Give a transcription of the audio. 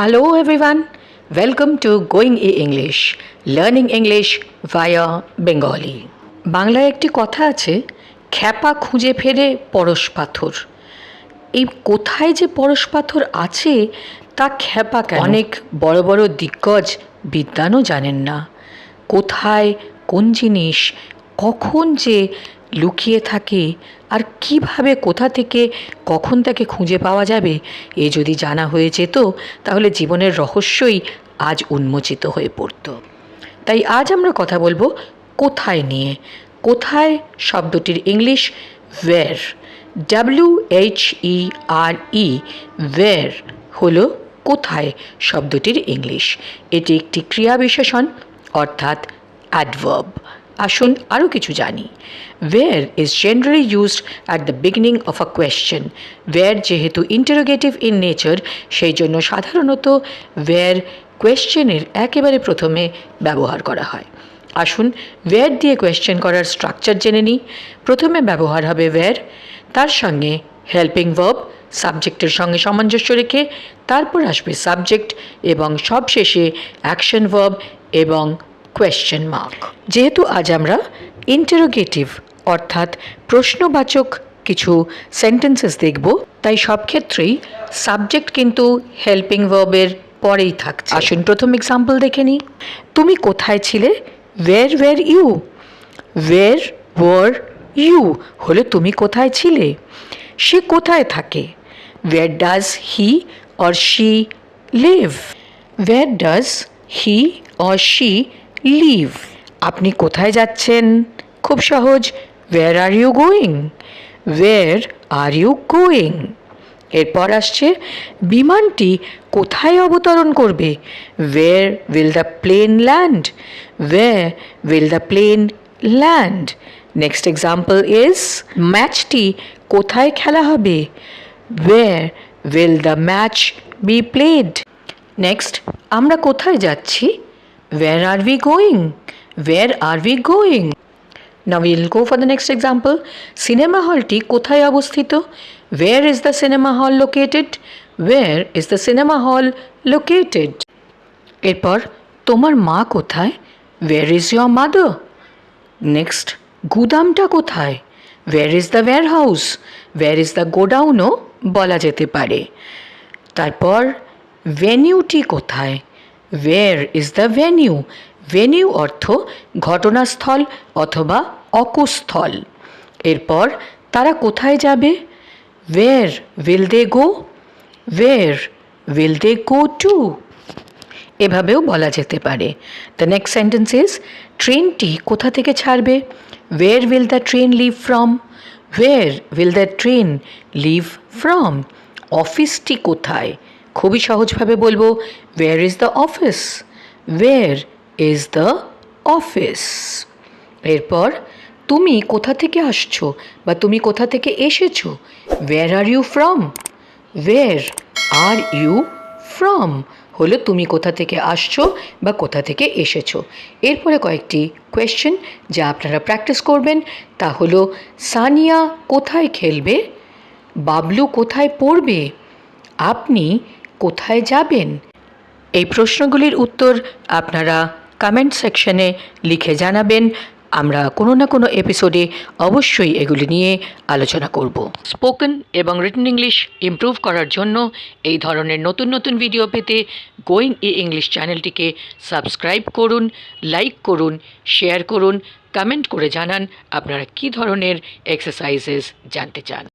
Hello everyone, welcome to Going E English, Learning English via Bengali. বাংলায় একটি কথা আছে খ্যাপা খুঁজে ফেরে পরশ পাথর। এই কোথায় যে পরশ পাথর আছে তা খ্যাপা কেন? অনেক বড় বড় দিগ্গজ বিদ্বানও জানেন না। কোথায় কোন জিনিস কখন যে লুকিয়ে থাকে আর কীভাবে কোথা থেকে কখন তাকে খুঁজে পাওয়া যাবে, এ যদি জানা হয়ে যেত, তাহলে জীবনের রহস্যই আজ উন্মোচিত হয়ে পড়ত। তাই আজ আমরা কথা বলব কোথায় নিয়ে। কোথায় শব্দটির English where W H E R E where হলো কোথায় শব্দটির ইংলিশ। এটি একটি ক্রিয়া বিশেষণ অর্থাৎ অ্যাডভার্ব আসুন আরও কিছু জানি। Where is generally used at the beginning of a question where যেহেতু ইন্টারোগেটিভ ইন নেচার সেই জন্য সাধারণত ওয়ের কোয়েশ্চেনের একেবারে প্রথমে ব্যবহার করা হয়। আসুন ওয়ের দিয়ে কোয়েশ্চেন করার স্ট্রাকচার জেনে নিই। প্রথমে ব্যবহার হবে ওয়ের তার সঙ্গে হেল্পিং ভার্ব সাবজেক্টের সঙ্গে সামঞ্জস্য রেখে, তারপর আসবে সাবজেক্ট এবং সবশেষে অ্যাকশন ভার্ব এবং কোয়েশ্চেন মার্ক যেহেতু আজ আমরা ইন্টারোগেটিভ অর্থাৎ প্রশ্নবাচক কিছু সেন্টেন্সেস দেখব, তাই সব ক্ষেত্রেই সাবজেক্ট কিন্তু হেল্পিং ভার্বের পরেই থাকছে। আসুন প্রথম এক্সাম্পল দেখে নিই। তুমি কোথায় ছিলে? Where where you where are you হলে তুমি কোথায় ছিলে? সে কোথায় থাকে? Where does he or she live where does he or she live আপনি কোথায় যাচ্ছেন? খুব সহজ। Where are you going where are you going এরপর আসছে, বিমানটি কোথায় অবতরণ করবে? Where will the plane land where will the plane land next example is ম্যাচটি কোথায় খেলা হবে? Where will the match be played next আমরা কোথায় যাচ্ছি? Where are we going where are we going Now we'll go for the next example. Cinema হলটি কোথায় অবস্থিত? Where is the cinema hall located where is the cinema hall located এরপর, তোমার মা কোথায়? Where is your mother next গুদামটা কোথায়? Where is the warehouse where is the গোডাউনও বলা যেতে পারে। তারপর ভেনিউটি কোথায়? Where is the venue venue অর্থ ঘটনাস্থল অথবা অকুস্থল। এরপর তারা কোথায় যাবে? Where will they go where will they go to এভাবেও বলা যেতে পারে। দ্য নেক্সট সেন্টেন্স ইজ ট্রেনটি কোথা থেকে ছাড়বে? Where will the train leave from where will the train leave from অফিসটি কোথায়? খুবই সহজভাবে বলব where is the office where is the office এরপর, তুমি কোথা থেকে আসছো বা তুমি কোথা থেকে এসেছ? Where are you from where are you from হলো তুমি কোথা থেকে আসছো বা কোথা থেকে এসেছ। এরপরে কয়েকটি কোয়েশ্চেন যা আপনারা প্র্যাকটিস করবেন, তা হলো, সানিয়া কোথায় খেলবে? বাবলু কোথায় পড়বে? আপনি কোথায় যাবেন? এই প্রশ্নগুলির উত্তর আপনারা কমেন্ট সেকশনে লিখে জানাবেন। আমরা কোনো না কোনো এপিসোডে অবশ্যই এগুলি নিয়ে আলোচনা করব। স্পোকেন এবং রিটেন ইংলিশ ইমপ্রুভ করার জন্য এই ধরনের নতুন নতুন ভিডিও পেতে গোয়িং ই ইংলিশ চ্যানেলটিকে সাবস্ক্রাইব করুন লাইক করুন শেয়ার করুন কমেন্ট করে জানান আপনারা কী ধরনের এক্সারসাইজেস জানতে চান।